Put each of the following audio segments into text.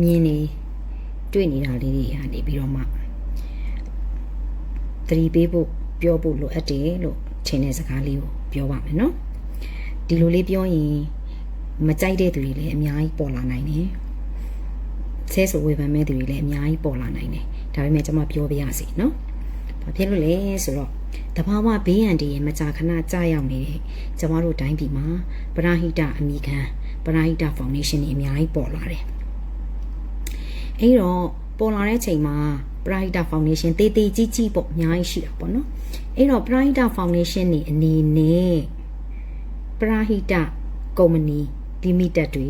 မြင်နေတွေ့နေတာလေးတွေဟာနေပြီးတော့မှသတိပေးဖို့ပြောဖို့လိုအပ်တယ်လို့ထင်တဲ့စကားလေးကိုပြောပါမယ်နော်ဒီလိုလေးပြောရင်မကြိုက်တဲ့သူတွေလည်းအများကြီးပေါ်လာနိုင်တယ်ဆဲဆိုဝေဖန်မဲ့သူတွေလည်းအများကြီးပေါ်လာနိုင်တယ်ဒါပေမဲ့ကျွန်မပြောပြရစီနော်ဘာဖြစ်လို့လဲဆိုတော့တဘာဝဘေးရန်တည်းရဲ့မကြာခဏကြာရောက်နေတဲ့ကျမတို့တိုင်းပြည်မှာပရာဟိတအမိခံပရာဟိတဖောင်ဒေးရှင်းတွေအများကြီးပေါ်လာတယ် အဲ့တော့ပေါ်လာတဲ့ချိန်မှာပရာဟိတဖောင်ဒေးရှင်းတေးသေးကြီးကြီးပေါ့အများကြီးရှိတာပေါ့နော်အဲ့တော့ပရာဟိတဖောင်ဒေးရှင်းနေအနေနဲ့ပရာဟိတကုမ္ပဏီလီမိတက်တွေ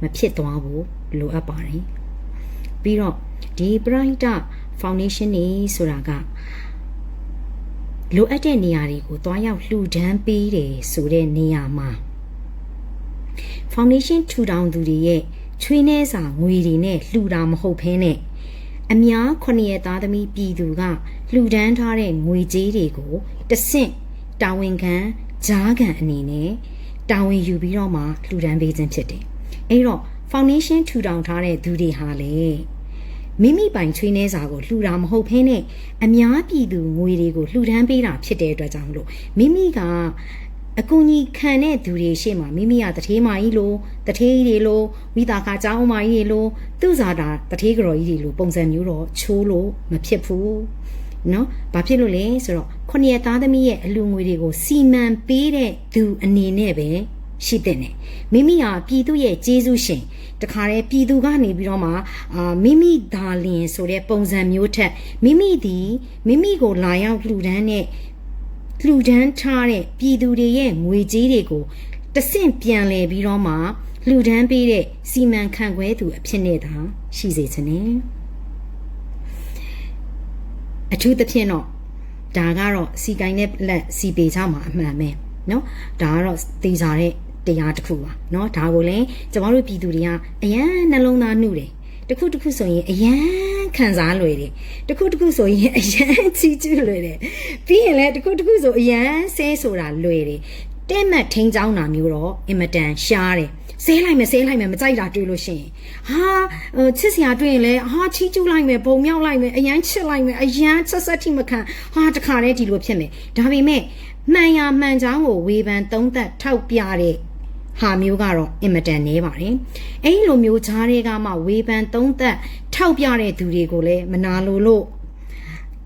မဖြစ်သွားဘူးလိုအပ်ပါတယ်ပြီးတော့ဒီပရာဟိတဖောင်ဒေးရှင်းနေဆိုတာကလိုအပ်တဲ့နေရာတွေကိုတွားရောက်လှူဒန်းပေးတယ်ဆိုတဲ့နေရာမှာ foundation ထူထောင်သူတွေရဲ့ ချွေးနှဲစာငွေတွေနဲ့လှူတာမဟုတ်ဘဲနဲ့အများခொနရဲ့သားသမီးပြည်သူကလှူဒန်းထားတဲ့ငွေကြေးတွေကိုတဆင့်တာဝန်ခံဂျားခံအနေနဲ့တာဝန်ယူပြီးတော့မှလှူဒန်းပေးခြင်းဖြစ်တယ်။အဲ့တော့ foundation ထူထောင်ထားတဲ့သူတွေဟာလေမိမိပိုင်ချွေးနှဲစာကိုလှူတာမဟုတ်ဘဲနဲ့အများပြည်သူငွေတွေကိုလှူဒန်းပေးတာဖြစ်တဲ့အတွက်ကြောင့်မလို့မိမိက အကူကြီးခံတဲ့သူတွေရှေ့မှာမိမိကတထေးမာကြီးလိုတထေးကြီးတွေလိုဝိတာခကျောင်းမာကြီးတွေလိုသူ့စာတာတထေးကြော်ကြီးတွေလိုပုံစံမျိုးတော့ချိုးလို့မဖြစ်ဘူးနော်ဘာဖြစ်လို့လဲဆိုတော့ခုနှစ်ရက်သားသမီးရဲ့အလူငွေတွေကိုစီမံပေးတဲ့သူအနေနဲ့ပဲရှိတဲ့ねမိမိဟာပြည်သူရဲ့ကျေးဇူးရှင်တခါတည်းပြည်သူကနေပြီးတော့မှအာမိမိဒါလင်ဆိုတဲ့ပုံစံမျိုးထက်မိမိဒီမိမိကိုလာရောက်လှူဒန်းတဲ့ လှူဒန်းထားတဲ့ပြည်သူတွေရဲ့ငွေကြေးတွေကိုတဆင့်ပြန်လဲပြီးတော့မှလှူဒန်းပေးတဲ့စီမံခန့်ခွဲသူအဖြစ်နဲ့သာရှိစေချင်တယ်အထူးသဖြင့်တော့ဒါကတော့စီကိုင်းနဲ့လက်စီပေချမှာအမှန်ပဲเนาะဒါကတော့တေချာတဲ့တရားတစ်ခုပါเนาะဒါကိုလည်းကျမတို့ပြည်သူတွေကအရန်နှလုံးသားနှုတယ်တခုတခုဆိုရင်အရန် ခံစားလွယ်တယ်တခုတခုဆိုရင်အရန်ချီးကျူးလွယ်တယ်ပြီးရင်လည်းတခုတခုဆိုအရန်ဆဲဆိုတာလွယ်တယ်တဲ့မှတ်ထိန်းချောင်းတာမျိုးတော့အင်မတန်ရှားတယ်ဆဲလိုက်မယ်ဆဲလိုက်မယ်မကြိုက်တာတွေ့လို့ရှိရင်ဟာဟိုချစ်စရာတွေ့ရင်လည်းဟာချီးကျူးလိုက်မယ်ဘုံမြောက်လိုက်မယ်အရန်ချစ်လိုက်မယ်အရန်ဆက်ဆက်ထိမခံဟာတခါတည်းဒီလိုဖြစ်မယ်ဒါပေမဲ့မှန်ရမှန်ချောင်းကိုဝေဖန်သုံးသပ်ထောက်ပြတဲ့ ဟာမျိုးကတော့အင်မတန်နေပါတယ်။အဲ့လိုမျိုးဈားတွေကမှဝေဖန်သုံးသပ်ထောက်ပြတဲ့သူတွေကိုလည်းမနာလိုလို့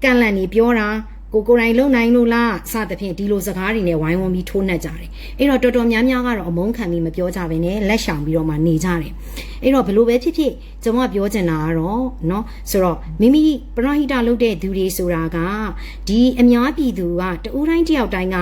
ကန့်လန့်နေပြောတာကိုကိုယ်တိုင်လုံနိုင်လို့လားစသဖြင့်ဒီလိုစကားတွေနဲ့ဝိုင်းဝန်းပြီးထိုးနှက်ကြတယ်။အဲ့တော့တော်တော်များများကတော့အမုန်းခံပြီးမပြောကြဘဲနဲ့လက်ရှောင်ပြီးတော့မှနေကြတယ်။အဲ့တော့ဘလို့ပဲဖြစ်ဖြစ်ကျွန်မပြောချင်တာကတော့เนาะဆိုတော့မိမိပရဟိတလုပ်တဲ့သူတွေဆိုတာကဒီအများပြည်သူကတူတိုင်းတယောက်တိုင်းက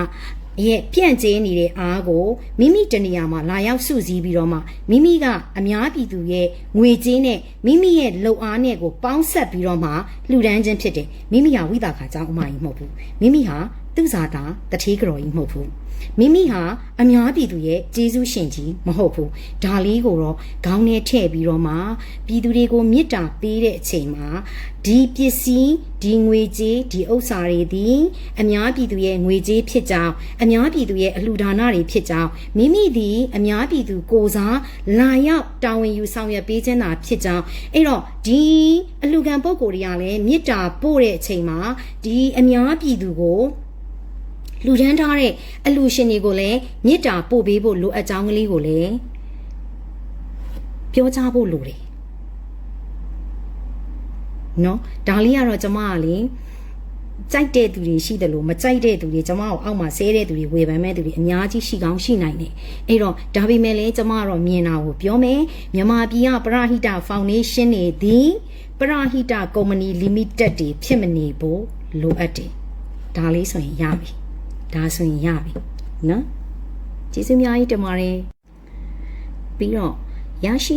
ရဲ့ပြန့်ကျဲနေတဲ့အားကိုမိမိတနေရာမှာလာရောက်စုစည်းပြီးတော့မှမိမိကအများပြည်သူရဲ့ငွေကြေးနဲ့မိမိရဲ့လုံအားနဲ့ကိုပေါင်းဆက်ပြီးတော့မှလှူဒန်းခြင်းဖြစ်တယ်မိမိဟာဝိတာခါကြောင့်အမကြီးမဟုတ်ဘူးမိမိဟာ သူ့ဇာတာတထေးကြော်ကြီးမဟုတ်ဘူးမိမိဟာအများပြည်သူရဲ့ကျေးဇူးရှင်ကြီးမဟုတ်ဘူးဒါလေးကိုတော့ခေါင်းထဲထည့်ပြီးတော့မှပြည်သူတွေကိုမေတ္တာပေးတဲ့အချိန်မှာဒီပစ္စည်းဒီငွေကြေးဒီဥစ္စာတွေဒီအများပြည်သူရဲ့ငွေကြေးဖြစ်ကြောင်းအများပြည်သူရဲ့အလှူဒါနတွေဖြစ်ကြောင်းမိမိဒီအများပြည်သူကိုစားလာရောက်တာဝန်ယူဆောင်ရွက်ပေးခြင်းသာဖြစ်ကြောင်းအဲ့တော့ဒီအလှူခံပုံကိုယ်တွေကလည်းမေတ္တာပို့တဲ့အချိန်မှာဒီအများပြည်သူကို လူထမ်းထားတဲ့အလူရှင်တွေကိုလည်းမေတ္တာပို့ပေးဖို့လိုအပ်ကြောင်းကလေးကိုလည်းပြောကြားဖို့လိုတယ်နော်ဒါလေးကတော့ကျမကလေကြိုက်တဲ့သူတွေရှိတယ်လို့မကြိုက်တဲ့သူတွေကျမကိုအောက်မှာဆဲတဲ့သူတွေဝေဖန်မဲ့သူတွေအများကြီးရှိကောင်းရှိနိုင်တယ်အဲ့တော့ဒါပေမဲ့လည်းကျမကတော့မြင်တာကိုပြောမယ်မြန်မာပြည်ကပရဟိတဖောင်ဒေးရှင်းနေသည်ပရဟိတကုမ္ပဏီလီမိတက်တွေဖြစ်မနေဖို့လိုအပ်တယ်ဒါလေးဆိုရင်ရပြီ ဒါဆိုရင်ရပြီနော်ကျေးဇူးအများကြီးတင်ပါတယ်ပြီးတော့ရရှိ